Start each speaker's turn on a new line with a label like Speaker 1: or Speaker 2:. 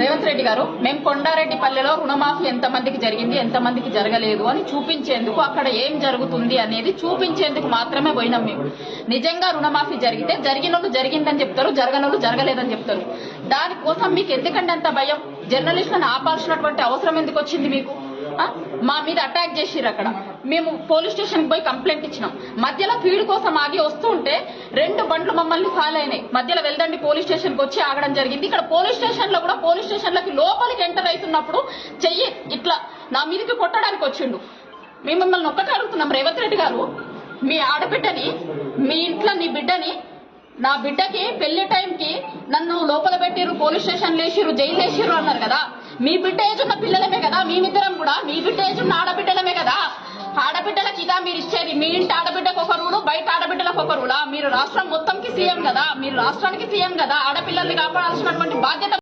Speaker 1: రేవంత్ రెడ్డి గారు మేము కొండారెడ్డిపల్లెలో రుణమాఫీ ఎంతమందికి జరిగింది ఎంతమందికి జరగలేదు అని చూపించేందుకు అక్కడ ఏం జరుగుతుంది అనేది చూపించేందుకు మాత్రమే పోయినాం మేము. నిజంగా రుణమాఫీ జరిగితే జరిగిన వాళ్ళు జరిగిందని చెప్తారు జరగని వాళ్ళు జరగలేదని చెప్తారు. దానికోసం మీకు ఎందుకంటే అంత భయం? జర్నలిస్టులను ఆపాల్సినటువంటి అవసరం ఎందుకు వచ్చింది మీకు? ఆ? మా మీద అటాక్ చేసిర్రు అక్కడ. మేము పోలీస్ స్టేషన్ పోయి కంప్లైంట్ ఇచ్చినాం. మధ్యలో ఫీడ్ కోసం ఆగి వస్తూ ఉంటే రెండు బండ్లు మమ్మల్ని ఫాలో అయినాయి. మధ్యలో వెళ్దండి పోలీస్ స్టేషన్కి వచ్చి ఆగడం జరిగింది. ఇక్కడ పోలీస్ స్టేషన్లో కూడా పోలీస్ స్టేషన్ లకి లోపలికి ఎంటర్ అవుతున్నప్పుడు చెయ్యి ఇట్లా నా మీదకి కొట్టడానికి వచ్చిండు. మేము మిమ్మల్ని ఒక్కటే అడుగుతున్నాం రేవంత్ రెడ్డి గారు. మీ ఆడబిడ్డని మీ ఇంట్లో నీ బిడ్డని నా బిడ్డకి పెళ్ళి టైంకి నన్ను లోపల పెట్టిరు పోలీస్ స్టేషన్ లేచిరు జైలు లేచిరు అన్నారు కదా. మీ బిడ్డ ఏజ్ ఉన్న పిల్లలమే కదా మేమిద్దరం కూడా. మీ బిడ్డ ఏజ్ ఉన్న ఆడబిడ్డలమే కదా. ఆడబిడ్డలకి ఇదా మీరు ఇచ్చేది. మీ ఇంటి ఆడబిడ్డకు ఒక రూలు బయట ఆడబిడ్డలకు ఒక రూలా. మీరు రాష్ట్రం మొత్తంకి సీఎం కదా. మీరు రాష్ట్రానికి సీఎం కదా. ఆడపిల్లల్ని కాపాడాల్సినటువంటి బాధ్యత